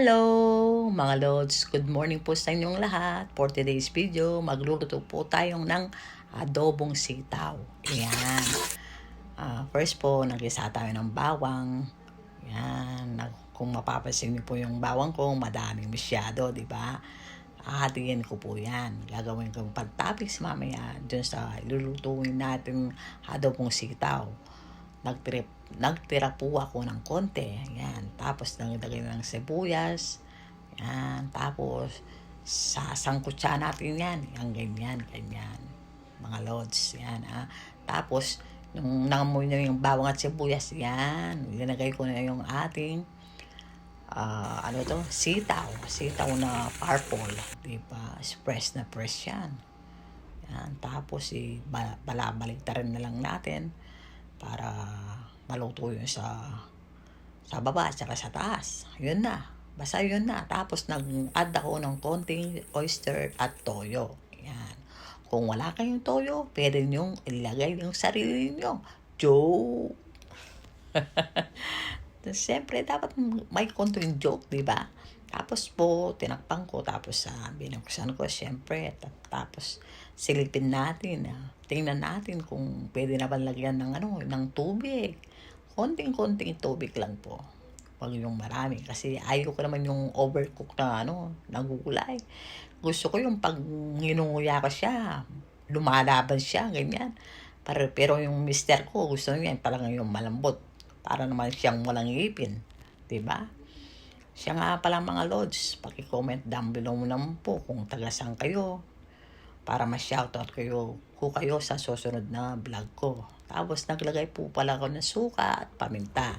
Hello mga lods, good morning po sa inyong lahat. For today's video, magluluto po tayong ng adobong sitaw. Ayan. Ah, first po, nagisa tayo ng bawang. Ayan. Kung mapapansin niyo po yung bawang ko, madami masyado, di ba? Hahatiin ko po yan. Gagawin ko yung pag-toppings mamaya dun sa ilulutuin natin adobong sitaw nagtira, nagtira po ako ng konti. Yan. Tapos nagdagay ng sibuyas. Yan. Tapos sasangkutsa natin yan. Yan, ganyan, ganyan. Mga lods. Yan, ha. Tapos, nung nangamoy na yung bawang at sibuyas, yan. Linagay ko na yung ating ah ano to? Sitaw. Sitaw na purple. Di ba? Fresh na fresh yan. Yan. Tapos, eh, ba- balabaligtarin na lang natin maluto yun sa sa baba at saka sa taas. Yun na. Basta yun na. Tapos nag-add ako ng konting oyster at toyo. Yan. Kung wala kayong toyo, pwede nyong ilagay yung sarili nyo. Joke! Siyempre, dapat may konting joke, di ba? Tapos po, tinakpan ko. Tapos sa binuksan ko, siyempre. ta- Tapos silipin natin. ah. Tingnan natin kung pwede na ba lagyan ng, ano, ng tubig. Konting-konting tubig lang po. Huwag yung marami. Kasi ayaw ko naman yung overcook na ano, nagugulay. Gusto ko yung pag nginunguya ko siya, lumalaban siya, ganyan. Pero, pero yung mister ko, gusto niya talagang yung malambot. Para naman siyang walang ngipin. ba? Siya nga pala mga lods, paki-comment down below mo naman po kung taga saan kayo para ma-shoutout kayo ko kayo sa susunod na vlog ko. Tapos naglagay po pala ako ng suka at paminta.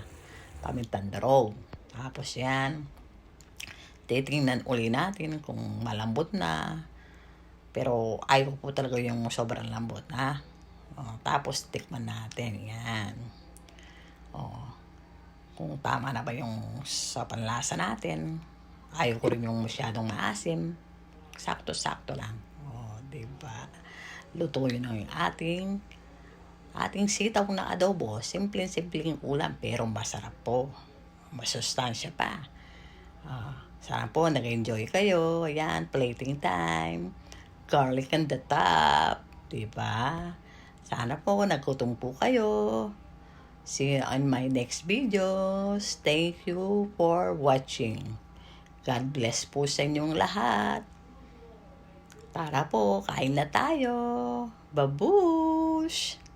Pamintang darog. Tapos yan, titingnan uli natin kung malambot na. Pero ayaw po talaga yung sobrang lambot ha. O, tapos tikman natin. Yan. O, kung tama na ba yung sa panlasa natin. Ayaw ko rin yung masyadong maasim. Sakto-sakto lang. O, di ba? Lutuin na yung ating ating sitaw na adobo. Simpleng-simpleng ulam pero masarap po. Masustansya pa. Ah, sana po nag-enjoy kayo. Ayan, plating time. Garlic on the top. Diba? Sana po nagkutom po kayo. See you on my next videos. Thank you for watching. God bless po sa inyong lahat. Tara po, kain na tayo. Babush!